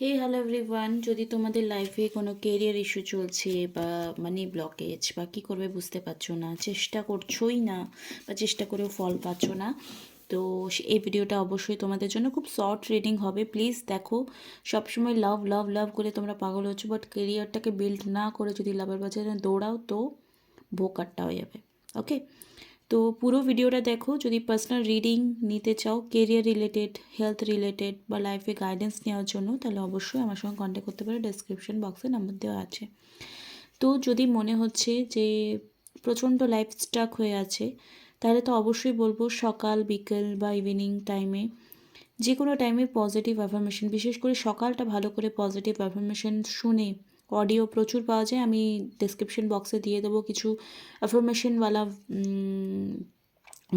হে hello everyone যদি তোমাদের লাইফে কোনো কেরিয়ার ইস্যু চলছে বা মানি ব্লকেজ বা কী করবে বুঝতে পারছ না, চেষ্টা করছোই না বা চেষ্টা করেও ফল পাচ্ছ না, তো এই ভিডিওটা অবশ্যই তোমাদের জন্য খুব শর্ট রিডিং হবে। প্লিজ দেখো, সবসময় লাভ লাভ লাভ করে তোমরা পাগল হচ্ছ বাট কেরিয়ারটাকে বিল্ড না করে যদি লাভের বাজারে দৌড়াও, তো ভোকারটা হয়ে যাবে। ওকে তো পুরো ভিডিওটা দেখো। যদি পার্সোনাল রিডিং নিতে চাও কেরিয়ার রিলেটেড হেলথ রিলেটেড বা লাইফে গাইডেন্স নেওয়ার জন্য, তাহলে অবশ্যই আমার সঙ্গে কন্ট্যাক্ট করতে পারো। ডেসক্রিপশন বক্সে নাম্বার দেওয়া আছে। তো যদি মনে হচ্ছে যে প্রচণ্ড লাইফ স্টাক হয়ে আছে, তাহলে তো অবশ্যই বলব সকাল, বিকেল বা ইভিনিং টাইমে যে কোনো টাইমে পজিটিভ অ্যাফার্মেশন বিশেষ করে সকালটা ভালো করে পজিটিভ অ্যাফার্মেশন শুনে অডিও প্রচুর পাওয়া যায়, আমি ডেসক্রিপশন বক্সে দিয়ে দেবো কিছু অ্যাফরমেশনওয়ালা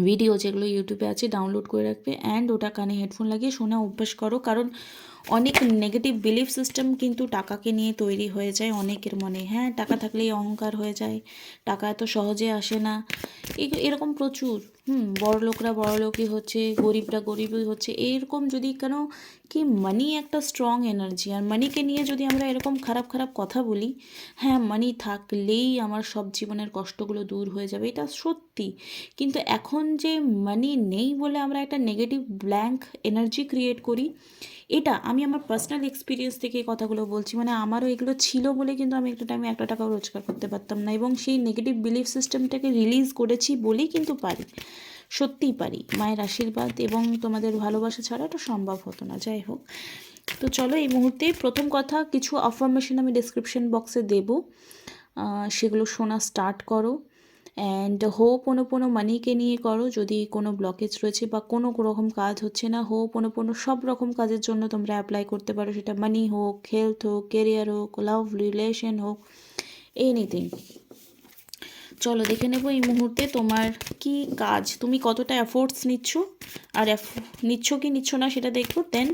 ভিডিও যেগুলো ইউটিউবে আছে ডাউনলোড করে রাখবে। অ্যান্ড ওটা কানে হেডফোন লাগিয়ে শোনা অভ্যাস করো, কারণ অনেক নেগেটিভ বিলিফ সিস্টেম কিন্তু টাকাকে নিয়ে তৈরি হয়ে যায় অনেকের মনে। হ্যাঁ টাকা থাকলেই অহংকার হয়ে যায়, টাকা এত সহজে আসে না। এরকম প্রচুর। হুম বড় লোকরা বড় লোকই হচ্ছে, গরিবরা গরিবই হচ্ছে। এরকম যদি কেন, কি মানি একটা স্ট্রং এনার্জি আর মানিকে নিয়ে যদি আমরা এরকম খারাপ খারাপ কথা বলি হ্যাঁ মানি থাকলেই আমার সব জীবনের কষ্টগুলো দূর হয়ে যাবে, এটা সত্যি। কিন্তু এখন যে মানি নেই বলে আমরা একটা নেগেটিভ ব্ল্যাঙ্ক এনার্জি ক্রিয়েট করি এটা আমি আমার পার্সোনাল এক্সপিরিয়েন্স থেকে এই কথাগুলো বলছি। মানে আমারও এগুলো ছিল বলে কিন্তু আমি একটা টাইমে একটা টাকাও রোজগার করতে পারতাম না এবং সেই নেগেটিভ বিলিফ সিস্টেমটাকে রিলিজ করেছি বলেই কিন্তু পারি। সত্যিই পারি। মায়ের আশীর্বাদ এবং তোমাদের ভালোবাসা ছাড়া এটা সম্ভব হতো না। যাই হোক, তো চলো এই মুহূর্তে প্রথম কথা, কিছু আফার্মেশন আমি ডেসক্রিপশন বক্সে দেবো। সেগুলো শোনা স্টার্ট করো। অ্যান্ড হো পোনো পোনো মানিকে নিয়ে করো যদি কোনো ব্লকেজ রয়েছে বা কোনো রকম কাজ হচ্ছে না হো পোনো পোনো সব রকম কাজের জন্য তোমরা অ্যাপ্লাই করতে পারো সেটা মানি হোক হেলথ হোক কেরিয়ার হোক লাভ রিলেশন হোক এনিথিং চলো দেখে নেব এই মুহূর্তে তোমার কি কাজ তুমি কতটা এফোর্টস নিচ্ছ আর নিচ্ছ কি নিচ্ছ না সেটা দেখব দেন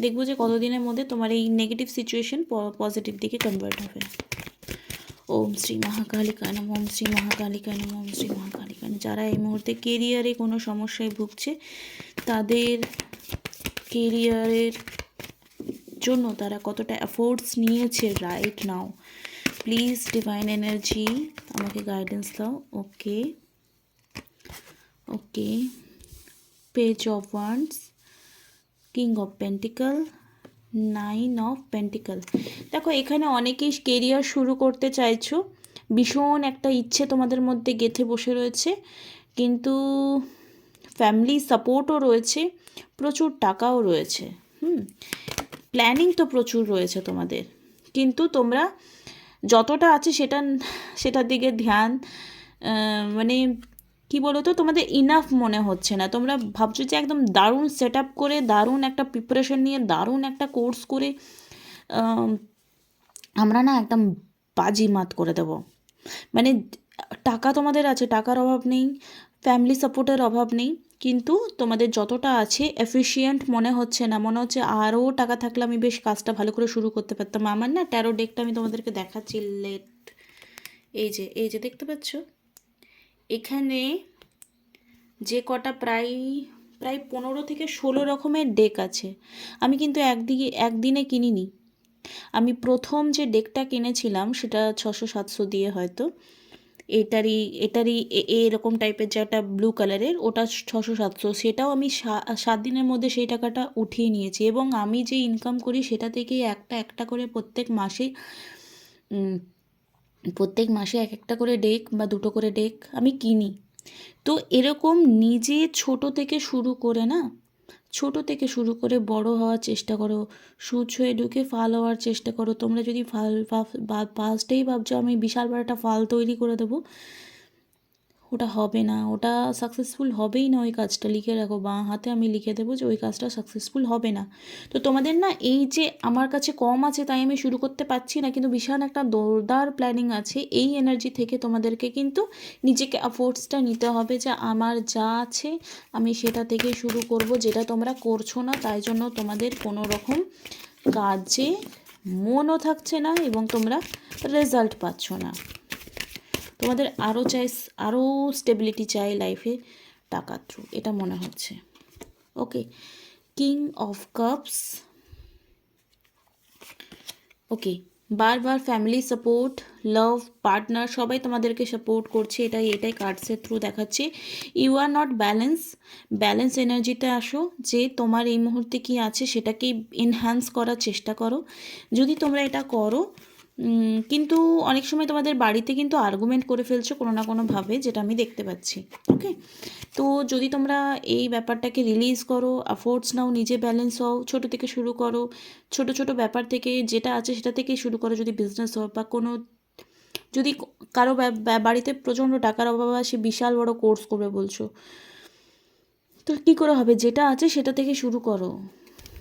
দেখব যে কতদিনের মধ্যে তোমার এই নেগেটিভ সিচুয়েশন পজিটিভ দিকে কনভার্ট হবে ওম শ্রী মহাকালিকায় নম, ওম শ্রী মহাকালিকায় নম, ওম শ্রী মহাকালিকায়। যারা এই মুহূর্তে কেরিয়ারে কোনো সমস্যায় ভুগছে, তাদের কেরিয়ারের জন্য তারা কতটা অ্যাফোর্ডস নিয়েছে right now please divine energy আমাকে গাইডেন্স দাও। Okay okay page of wands king of pentacles nine of pentacles দেখো, এখানে অনেকেই কেরিয়ার শুরু করতে চাইছো। ভীষণ একটা ইচ্ছে তোমাদের মধ্যে গেঁথে বসে রয়েছে। কিন্তু ফ্যামিলি সাপোর্টও রয়েছে, প্রচুর টাকাও রয়েছে। হুম প্ল্যানিং তো প্রচুর রয়েছে তোমাদের। কিন্তু তোমরা যতটা আছে সেটা সেটার দিকে ধ্যান মানে কি বলো তো তোমাদের ইনাফ মনে হচ্ছে না। তোমরা ভাবছ যে একদম দারুণ সেট আপ করে, দারুণ একটা প্রিপারেশন নিয়ে, দারুণ একটা কোর্স করে আমরা না একদম বাজি মাত করে দেব। মানে টাকা তোমাদের আছে, টাকার অভাব নেই ফ্যামিলি সাপোর্টের অভাব নেই, কিন্তু তোমাদের যতটা আছে এফিশিয়েন্ট মনে হচ্ছে না। মনে হচ্ছে আরও টাকা থাকলে আমি বেশ কাজটা ভালো করে শুরু করতে পারতাম। আমার না ট্যারো ডেকটা আমি তোমাদেরকে দেখাচ্ছি লেট এই যে এই যে দেখতে পাচ্ছ? এখানে যে কটা প্রায় প্রায় পনেরো থেকে ষোলো রকমের ডেক আছে। আমি কিন্তু একদিকে, একদিনে কিনিনি। আমি প্রথম যে ডেকটা কিনেছিলাম, সেটা ছশো সাতশো দিয়ে হয়তো, এটারই এটারই এরকম টাইপের যে একটা ব্লু কালারের ওটা ছশো সাতশো। সেটাও আমি সাত দিনের মধ্যে সেই টাকাটা উঠিয়ে নিয়েছি এবং আমি যে ইনকাম করি, সেটা থেকেই একটা একটা করে প্রত্যেক মাসে প্রত্যেক মাসে এক একটা করে ডেক বা দুটো করে ডেক আমি কিনি। তো এরকম নিজে ছোট থেকে শুরু করে না, ছোট থেকে শুরু করে বড় হওয়ার চেষ্টা করো, সুচ হয়ে ঢুকে ফাল হওয়ার চেষ্টা করো। তোমরা যদি ফাল ফার্স্টেই ভাবছ আমি বিশাল বড় একটা ফাল তৈরি করে দেবো ওটা হবে না, ওটা সাকসেসফুল হবেই না ওই কাজটা। লিখে রাখো, বাঁ হাতে আমি লিখে দেবো যে ওই কাজটা সাকসেসফুল হবে না। তো তোমাদের না এই যে আমার কাছে কম আছে তাই আমি শুরু করতে পারছি না, কিন্তু বিশাল একটা দৌড়দার প্ল্যানিং আছে। এই এনার্জি থেকে তোমাদেরকে কিন্তু নিজেকে অ্যাফোর্টসটা নিতে হবে যে আমার যা আছে আমি সেটা থেকে শুরু করব, যেটা তোমরা করছ না, তাই জন্য তোমাদের কোনো রকম কাজে মনও থাকছে না এবং তোমরা রেজাল্ট পাচ্ছ না। তোমাদের আরও চাই আরও স্টেবিলিটি চাই লাইফে টাকার থ্রু এটা মনে হচ্ছে। Okay king of cups okay বারবার ফ্যামিলি সাপোর্ট লাভ পার্টনার সবাই তোমাদেরকে সাপোর্ট করছে, এটাই এটাই কার্ডসের থ্রু দেখাচ্ছে। You are not balance balance এনার্জিতে আসো, যে তোমার এই মুহূর্তে কি আছে সেটাকে এনহ্যান্স করার চেষ্টা করো। যদি তোমরা এটা করো কিন্তু অনেক সময় তোমাদের বাড়িতে কিন্তু আর্গুমেন্ট করে ফেলছো কোনো না কোনোভাবে যেটা আমি দেখতে পাচ্ছি ওকে তো যদি তোমরা এই ব্যাপারটাকে রিলিজ করো অ্যাফোর্ডস নাও নিজে ব্যালেন্স হও, ছোটো থেকে শুরু করো, ছোট ছোট ব্যাপার থেকে যেটা আছে সেটা থেকেই শুরু করো যদি বিজনেস হয় বা কোনো, যদি কারও বাড়িতে প্রচণ্ড টাকার অভাব সে বিশাল বড় কোর্স করবে বলছো। তো কী করে হবে? যেটা আছে সেটা থেকে শুরু করো।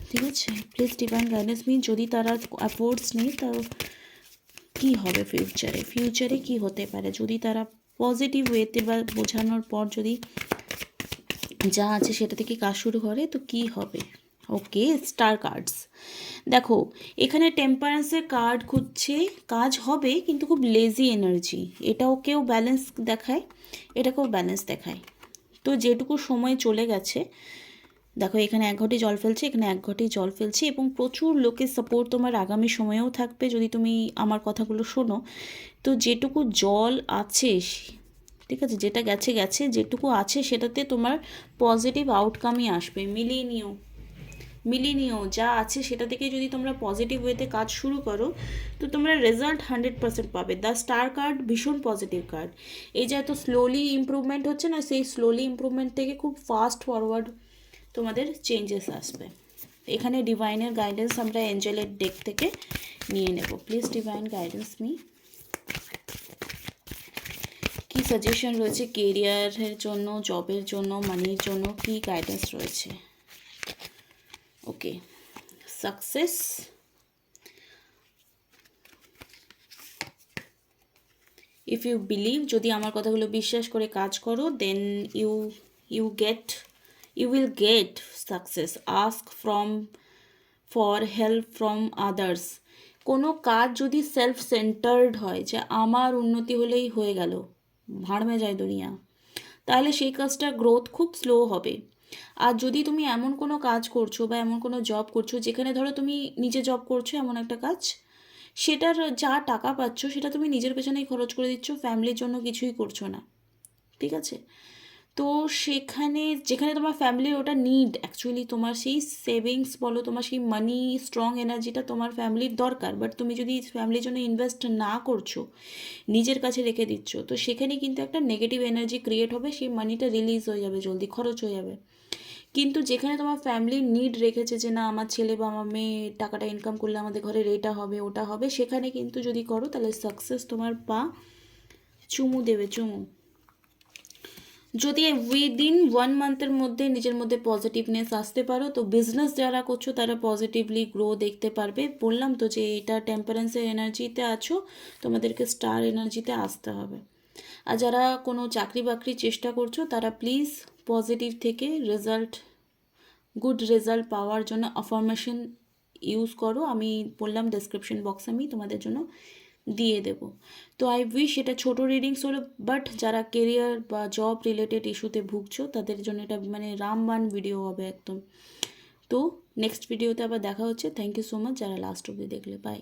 ঠিক আছে? প্লিজ ডিভাইন গাইডেন্স মি যদি তারা অ্যাফোর্ডস নেই তা কী হবে ফিউচারে ফিউচারে কি হতে পারে? যদি তারা পজিটিভ ওয়েতে বা বোঝানোর পর যদি যা আছে সেটা থেকে কাজ শুরু করে, তো কি হবে? ওকে স্টার কার্ডস দেখো, এখানে টেম্পারেন্সের কার্ড খুঁজছে, কাজ হবে, কিন্তু খুব লেজি এনার্জি এটাও কেউ ব্যালেন্স দেখায়, এটাকেও ব্যালেন্স দেখায়। তো যেটুকু সময় চলে গেছে দেখো, এখানে এক ঘটি জল ফেলছে, এখানে এক ঘটি জল ফেলছে এবং প্রচুর লোকের সাপোর্ট তোমার আগামী সময়েও থাকবে যদি তুমি আমার কথাগুলো শোনো। তো যেটুকু জল আছে, ঠিক আছে, যেটা গেছে গেছে, যেটুকু আছে সেটাতে তোমার পজিটিভ আউটকামই আসবে। মিলিয়ে নিও মিলিয়ে নিও যা আছে সেটা থেকে যদি তোমরা পজিটিভ ওয়েতে কাজ শুরু করো, তো তোমরা রেজাল্ট হান্ড্রেড পার্সেন্ট পাবে। দ্য স্টার কার্ড ভীষণ পজিটিভ কার্ড এই যে এত স্লোলি ইমপ্রুভমেন্ট হচ্ছে না, সেই স্লোলি ইমপ্রুভমেন্ট থেকে খুব ফাস্ট ফরওয়ার্ড তোমাদের চেঞ্জেস আসবে। এখানে ডিভাইনের গাইডেন্স আমরা এঞ্জেলের ডেক থেকে নিয়ে নেব। প্লিজ ডিভাইন গাইডেন্স মি কি সাজেশন রয়েছে কেরিয়ারের জন্য জবের জন্য মানির জন্য, কি গাইডেন্স রয়েছে? Okay success if you believe যদি আমার কথাগুলো বিশ্বাস করে কাজ করো then you you get you will get success ask from for help from others কোনো কাজ যদি সেলফ সেন্টার্ড হয়, যে আমার উন্নতি হলেই হয়ে গেল ভাড়মে যায় দুনিয়া, তাহলে সেই কাজটা গ্রোথ খুব স্লো হবে। আর যদি তুমি এমন কোনো কাজ করছ বা এমন কোনো জব করছ, যেখানে ধরো তুমি নিজে জব করছ এমন একটা কাজ, সেটার যা টাকা পাচ্ছ, সেটা তুমি নিজের পেছনেই খরচ করে দিচ্ছ ফ্যামিলির জন্য কিছুই করছ না। ঠিক আছে? তো সেখানে, যেখানে তোমার ফ্যামিলির ওটা নিড অ্যাকচুয়ালি তোমার সেই সেভিংস বলো, তোমার সেই মানি স্ট্রং এনার্জিটা তোমার ফ্যামিলির দরকার। বাট তুমি যদি ফ্যামিলির জন্য ইনভেস্ট না করছ, নিজের কাছে রেখে দিচ্ছ, তো সেখানে কিন্তু একটা নেগেটিভ এনার্জি ক্রিয়েট হবে, সেই মানিটা রিলিজ হয়ে যাবে, জলদি খরচ হয়ে যাবে। কিন্তু যেখানে তোমার ফ্যামিলির নিড রেখেছে যে না, আমার ছেলে বা আমার মেয়ে টাকাটা ইনকাম করলে আমাদের ঘরের এটা হবে, ওটা হবে, সেখানে কিন্তু যদি করো, তাহলে সাকসেস তোমার পা চুমু দেবে, চুমু। যদি উইদিন ওয়ান মান্থের মধ্যে নিজের মধ্যে পজিটিভনেস আসতে পারো, তো বিজনেস যারা করছ তারা পজিটিভলি গ্রো দেখতে পারবে। বললাম তো যে এটা টেম্পারেন্সের এনার্জিতে আছো, তোমাদেরকে স্টার এনার্জিতে আসতে হবে। আর যারা কোনো চাকরি বাকরি চেষ্টা করছ, তারা প্লিজ পজিটিভ থেকে রেজাল্ট গুড রেজাল্ট পাওয়ার জন্য অফার্মেশন ইউজ করো। আমি বললাম ডেসক্রিপশন বক্সে আমি তোমাদের জন্য। দিয়ে দেব। তো আই উইশ এটা ছোটো রিডিংস হলো বাট যারা কেরিয়ার বা জব রিলেটেড ইস্যুতে ভুগছো, তাদের জন্য এটা মানে রামবান ভিডিও হবে একদম। তো নেক্সট ভিডিওতে আবার দেখা হচ্ছে। থ্যাংক ইউ সো মাচ যারা লাস্ট অবধি দেখলে বাই